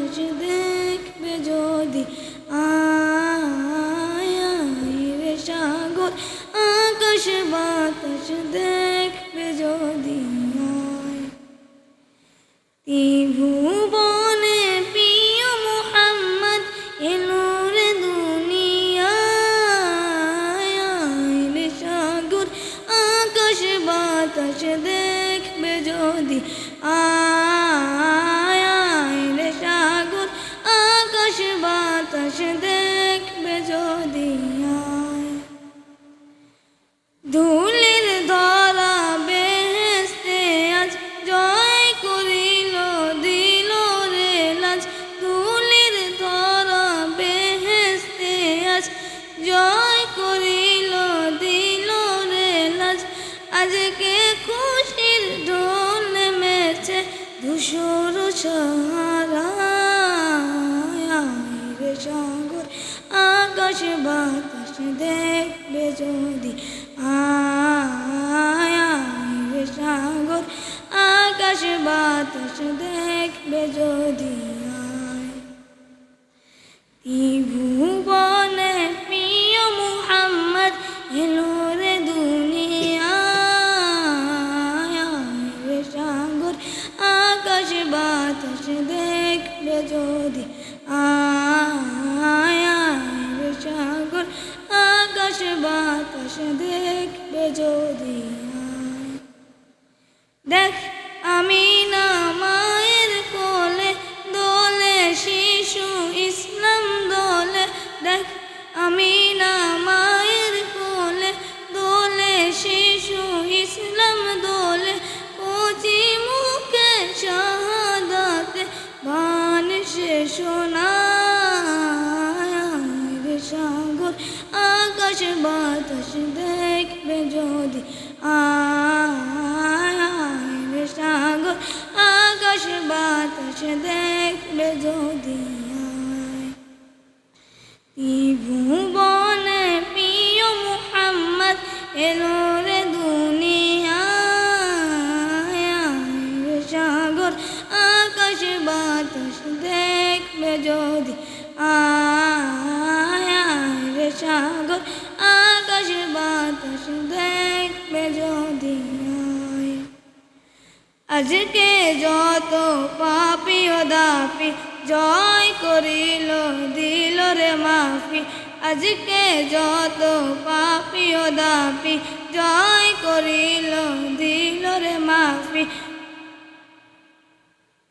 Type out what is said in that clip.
মানুষ দেখবে যদি আয় রে সাগর আকাশ বাতাস দেখবে যদি আয় ত্রিভুবনে প্রিয় মোহাম্মদ এলো রে দুনিয়া রে সাগর আকাশ বাতাস দেখবে যদি আ আজকে খুশির ঢোল নেমেছে ধূসর সাহারায়। রে সাগর, আকাশ বাতাস দেখবে যদি। আয় আয় রে সাগর, আকাশ বাতাস দেখবে যদি। আয় ত্রিভুবনে দেখবে যদি আয় রে সাগর আকাশ বাতাস দেখবে যদি দেখ আমি সোনায় সাগর, আকাশ বাতাস দেখবে যদি। আয় সাগর, আকাশ বাতাস দেখবে যদি। ত্রিভুবনে প্রিয় মুহাম্মদ এলো রে সাগর, আকাশ বাতাস দেখবে যদি আয় সাগর, আকাশ বাতাস দেখবে যদি আজকে যত পাপি ও দাপি, জয় করিল, দিল রে মাফি। আজকে যত পাপি ও দাপি, জয় করিল, দিল